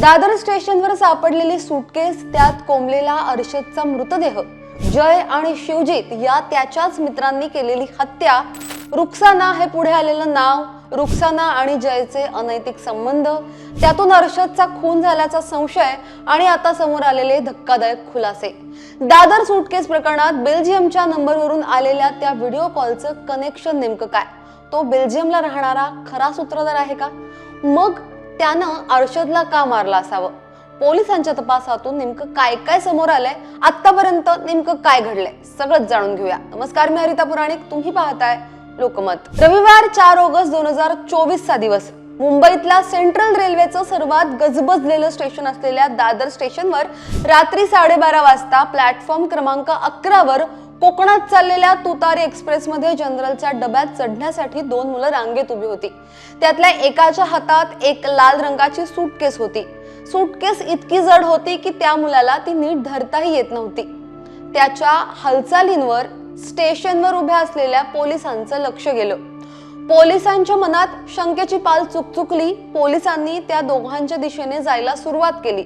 दादर स्टेशनवर सापडलेली सुटकेस त्यात कोंबलेला अर्षदचा मृतदेह. जय आणि शिवजीत या त्याच्याच मित्रांनी केलेली हत्या. रुक्साना हे पुढे आलेलं नाव रुक्साना आणि जयचे अनैतिक संबंध. त्यातून अर्षदचा खून झाल्याचा संशय आणि आता समोर आलेले धक्कादायक खुलासे. दादर सुटकेस प्रकरणात बेल्जियमच्या नंबरवरून आलेल्या त्या व्हिडिओ कॉलचं कनेक्शन नेमकं काय? तो बेल्जियमला राहणारा खरा सूत्रधार आहे का? मग त्यानं अर्षदला का मारला असावं? पोलिसांच्या तपासातून नेमकं काय काय समोर आलंय? आतापर्यंत नेमकं काय घडलंय? सगळंच जाणून घेऊया. नमस्कार मी हरिता पुराणिक. तुम्ही पाहताय लोकमत. रविवार चार ऑगस्ट दोन हजार चोवीस चा दिवस. मुंबईतला सेंट्रल रेल्वेचं सर्वात गजबजलेलं स्टेशन असलेल्या दादर स्टेशनवर रात्री साडेबारा वाजता प्लॅटफॉर्म क्रमांक अकरावर कोकणात चाललेल्या तुतारी एक्सप्रेसमध्ये जनरलच्या डब्यात चढण्यासाठी दोन मुलं रांगेत उभी होती. त्यातल्या एकाच्या हातात एक लाल रंगाची सूटकेस होती. सूटकेस इतकी जड होती की त्या मुलाला ती नीट धरताही येत नव्हती. त्याच्या हालचालींवर स्टेशनवर उभ्या असलेल्या पोलिसांचं लक्ष गेलं. पोलिसांच्या मनात शंकेची पाल चुकचुकली पोलिसांनी त्या दोघांच्या दिशेने जायला सुरुवात केली.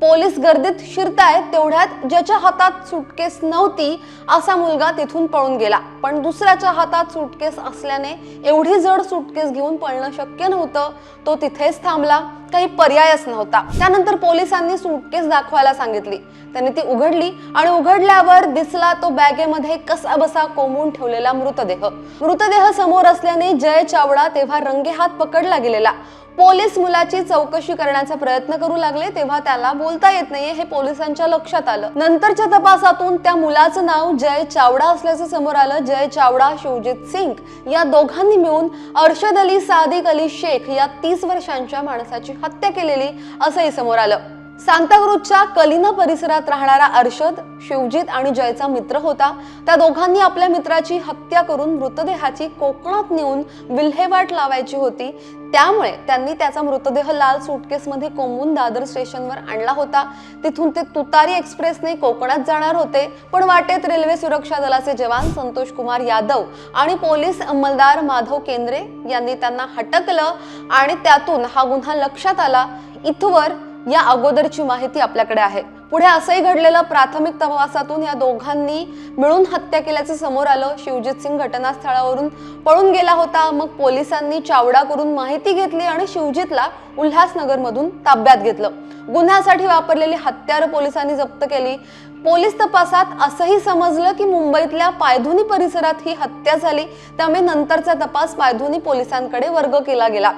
पोलीस गर्दीत शिरतायत तेवढ्यात ज्याच्या हातात सुटकेस नव्हती असा मुलगा तिथून पळून गेला. पण दुसऱ्याच्या हातात सुटकेस असल्याने एवढी जड सुटकेस घेऊन पळणं शक्य नव्हतं. तो तिथेच थांबला. काही पर्यायच नव्हता. त्यानंतर पोलिसांनी सुटकेस दाखवायला सांगितली. त्यांनी ती उघडली आणि उघडल्यावर दिसला तो बॅगेमध्ये कसा बसा कोंबून ठेवलेला मृतदेह. मृतदेह समोर असल्याने जय चावडा तेव्हा रंगेहात पकडला गेलेला. पोलीस मुलाची चौकशी करण्याचा प्रयत्न करू लागले तेव्हा त्याला बोलता येत नाहीये हे पोलिसांच्या लक्षात आलं. नंतरच्या तपासातून त्या मुलाचं नाव जय चावडा असल्याचं समोर आलं. जय चावडा शिवजित सिंग या दोघांनी मिळून अर्शद अली सादिक अली शेख या तीस वर्षांच्या माणसाची हत्या केलेली असंही समोर आलं. सांताक्रूजच्या कलिना परिसरात राहणारा अर्शद शिवजीत आणि जयचा मित्र होता. त्या दोघांनी आपल्या मित्राची हत्या करून मृतदेहाची कोकणात नेऊन विल्हेवाट लावायची होती. त्यामुळे त्यांनी त्याचा मृतदेह लाल सुटकेसमध्ये कोंबून दादर स्टेशनवर आणला होता. तिथून ते तुतारी एक्सप्रेसने कोकणात जाणार होते. पण वाटेत रेल्वे सुरक्षा दलाचे जवान संतोष कुमार यादव आणि पोलीस अंमलदार माधव केंद्रे यांनी त्यांना हटकलं आणि त्यातून हा गुन्हा लक्षात आला. इथवर या अगोदरची माहिती आपल्याकडे आहे. पुढे असंही घडलेलं प्राथमिक तपासातून या दोघांनी मिळून हत्या केल्याचं समोर आलं. शिवजित सिंग घटनास्थळावरून पळून गेला होता. मग पोलिसांनी चावडा करून माहिती घेतली आणि शिवजितला उल्हासनगरमधून ताब्यात घेतलं. गुन्ह्यासाठी वापरलेली हत्यारं पोलिसांनी जप्त केली. पोलीस तपासात असंही समजलं की मुंबईतल्या पायधुनी परिसरात ही हत्या झाली. त्यामुळे नंतरचा तपास पायधुनी पोलिसांकडे वर्ग केला गेला.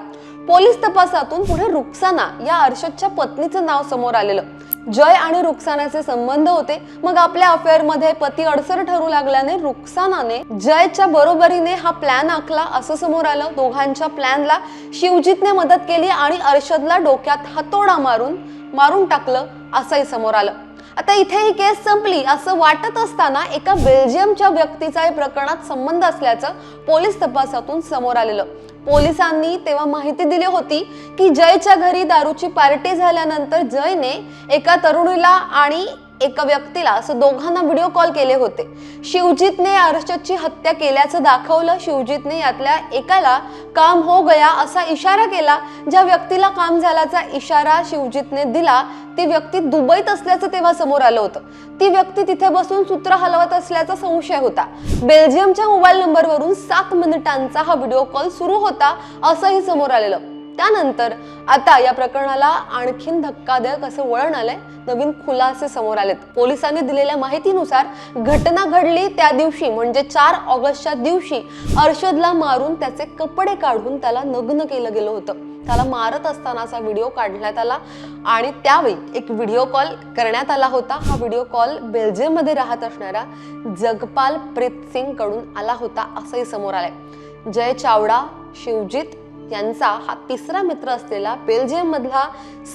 पोलीस तपासातून पुढे रुक्साना या अर्षदच्या पत्नीचं नाव समोर आलेलं. जय आणि रुक्सानाचे संबंध होते. मग आपल्या अफेअरमध्ये पती अडसर ठरू लागल्याने रुक्सानाने जयच्या बरोबरीने हा प्लॅन आखला असं समोर आलं. दोघांच्या प्लॅनला शिवजितने मदत केली आणि अर्षदला डोक्यात हातोडा मारून मारून टाकलं असंही समोर आलं. आता इथे ही केस संपली असं वाटत असताना एका बेल्जियमच्या व्यक्तीचा या प्रकरणात संबंध असल्याचं पोलीस तपासातून समोर आलेलं. पोलिसांनी तेव्हा माहिती दिली होती की जयच्या घरी दारूची पार्टी झाल्यानंतर जयने एका तरुणीला आणि एका व्यक्तीला असं दोघांना व्हिडिओ कॉल केले होते. शिवजितने अर्षदची हत्या केल्याचं दाखवलं. शिवजितने यातल्या एकाला काम हो गया असा इशारा केला. ज्या व्यक्तीला काम झाल्याचा इशारा शिवजितने दिला ती व्यक्ती दुबईत असल्याचं तेव्हा समोर आलं होतं. ती व्यक्ती तिथे बसून सूत्र हलवत असल्याचा संशय होता. बेल्जियमच्या मोबाईल नंबरवरून सात मिनिटांचा हा व्हिडिओ कॉल सुरू होता असंही समोर आलेलं. त्यानंतर आता या प्रकरणाला आणखीन धक्कादायक असं वळण आलंय. नवीन खुलासे समोर आलेत. पोलिसांनी दिलेल्या माहितीनुसार घटना घडली त्या दिवशी म्हणजे चार ऑगस्टच्या दिवशी अर्षदला मारून त्याचे कपडे काढून त्याला नग्न केलं गेलं होतं. त्याला मारत असतानाचा व्हिडिओ काढण्यात आला आणि त्यावेळी एक व्हिडिओ कॉल करण्यात आला होता. हा व्हिडिओ कॉल बेल्जियममध्ये राहत असणाऱ्या जगपाल प्रीत सिंगकडून आला होता असंही समोर आलंय. जय चावडा शिवजीत यांचा हा तिसरा मित्र असलेला बेल्जियम मधला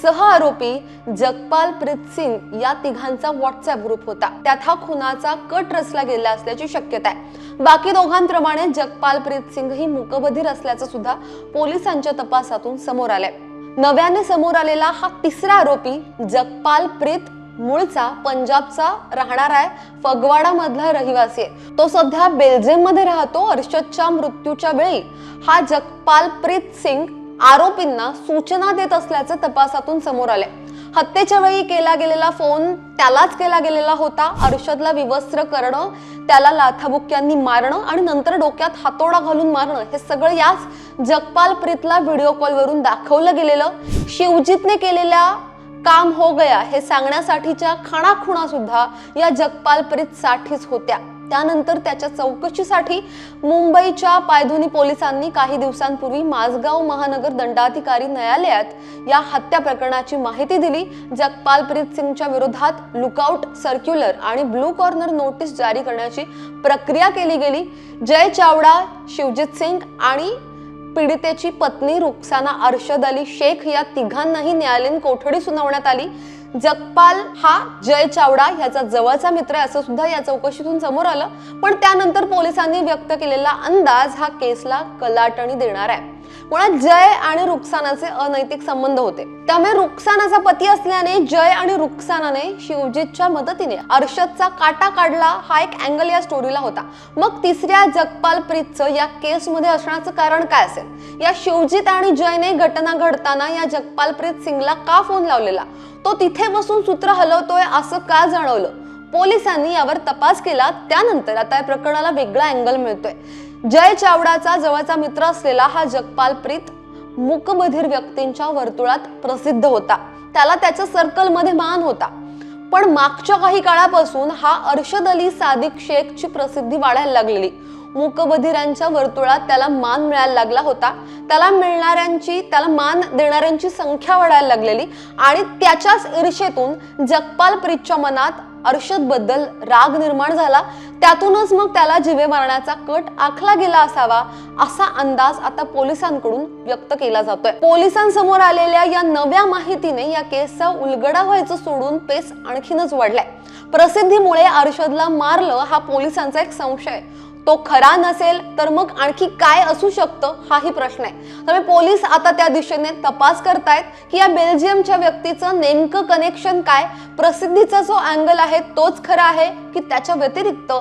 सह आरोपी जगपाल प्रीत सिंग या तिघांचा व्हॉट्सअप ग्रुप होता. त्यात हा खुनाचा कट रचला गेला असल्याची शक्यता आहे. बाकी दोघांप्रमाणे जगपाल प्रीत सिंग ही मुकबधीर असल्याचं सुद्धा पोलिसांच्या तपासातून समोर आलंय. नव्याने समोर आलेला हा तिसरा आरोपी जगपाल प्रीत मूळचा पंजाबचा राहणार आहे फगवाडा मधला रहिवासी. आहे तो सध्या बेल्जियममध्ये राहतो अर्षदच्या मृत्यूच्या वेळी. हा जगपाल प्रीत सिंग आरोपींना सूचना देत असल्याचे तपासातून समोर आले हत्येच्या वेळी केला गेलेला फोन त्यालाच केला गेलेला होता. अर्षदला विवस्त्र करणं त्याला लाथाबुक्यांनी मारणं आणि नंतर डोक्यात हातोडा घालून मारणं हे सगळं याच जगपाल प्रीतला व्हिडिओ कॉलवरून दाखवलं गेलेलं. शिवजीतने केलेल्या काम हो गया हे सांगण्यासाठीच्या खाणाखुणा सुद्धा या जगपाल प्रीत साठीच होत्या. त्यानंतर त्याच्या चौकशीसाठी मुंबईच्या पायधुनी पोलिसांनी काही दिवसांपूर्वी माझगाव महानगर दंडाधिकारी न्यायालयात या हत्या प्रकरणाची माहिती दिली. जगपाल प्रीत सिंगच्या विरोधात लुकआउट सर्क्युलर आणि ब्लू कॉर्नर नोटीस जारी करण्याची प्रक्रिया केली गेली. जय चावडा शिवजित सिंग आणि पीडितेची पत्नी रुक्साना अरशद अली शेख या तिघांनाही न्यायालयीन कोठडी सुनावण्यात आली. जगपाल हा जय चावडा ह्याचा जवळचा मित्र आहे असं सुद्धा या चौकशीतून समोर आलं. पण त्यानंतर पोलिसांनी व्यक्त केलेला अंदाज हा केसला कलाटणी देणार आहे. मुळात जय आणि रुक्सानाचे अनैतिक संबंध होते. त्यामुळे रुक्सानाचा पती असल्याने जय आणि रुक्सानाने शिवजीतच्या मदतीने अर्षदचा काटा काढला हा एक अँगल या स्टोरीला होता. मग तिसऱ्या जगपाल प्रीतचं या केसमध्ये असण्याचं कारण काय असेल? या शिवजीत आणि जयने घटना घडताना या जगपाल प्रीत सिंगला का फोन लावलेला? तो तिथे बसून सूत्र हलवतोय असं का जाणवलं? पोलिसांनी यावर तपास केला त्यानंतर आता या प्रकरणाला वेगळा अँगल मिळतोय. जय चावडाचा जवळचा मित्र असलेला हा जगपाल प्रीत मुकबधीर व्यक्तींच्या वर्तुळात प्रसिद्ध होता. त्याला त्याच्या सर्कलमध्ये मान होता. पण मागच्या काही काळापासून हा अर्शद अली सादिक शेखची प्रसिद्धी वाढायला लागलेली. मूकबधिरांच्या वर्तुळात त्याला मान मिळायला लागला होता. त्याला मिळणाऱ्यांची त्याला मान देणाऱ्यांची संख्या वाढायला लागलेली आणि त्याच्याच ईर्षेतून जगपाल प्रीतच्या मनात अर्षदबद्दल राग निर्माण झाला. त्यातूनच मग त्याला जिवे मारण्याचा कट आखला गेला असावा असा अंदाज आता पोलिसांकडून व्यक्त केला जातोय. पोलिसांसमोर आलेल्या या नव्या माहितीने या केसचा उलगडा व्हायचं सोडून पेस आणखीनच वाढलाय. प्रसिद्धीमुळे अर्षदला मारलं हा पोलिसांचा एक संशय. तो खरा नसेल तर मग आणखी काय असू शकतं हाही प्रश्न आहे. त्यामुळे पोलीस आता त्या दिशेने तपास करतायत की या बेल्जियमच्या व्यक्तीचं नेमकं कनेक्शन काय प्रसिद्धीचा जो अँगल आहे तोच खरा आहे की त्याच्या व्यतिरिक्त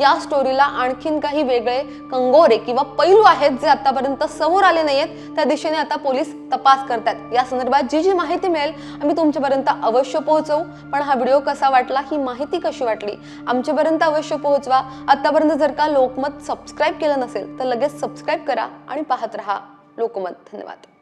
या स्टोरीला आणखीन काही वेगळे कंगोरे किंवा पैलू आहेत जे आतापर्यंत समोर आले नाहीयेत त्या दिशेने आता पोलीस तपास करतात या संदर्भात जी जी माहिती मिळेल आम्ही तुमच्यापर्यंत अवश्य पोहोचवू. पण हा व्हिडिओ कसा वाटला ही माहिती कशी वाटली आमच्यापर्यंत अवश्य पोहोचवा. आतापर्यंत जर का लोक लोकमत सबस्क्राईब केलं नसेल तर लगेच सबस्क्राईब करा आणि पाहत रहा. लोकमत. धन्यवाद.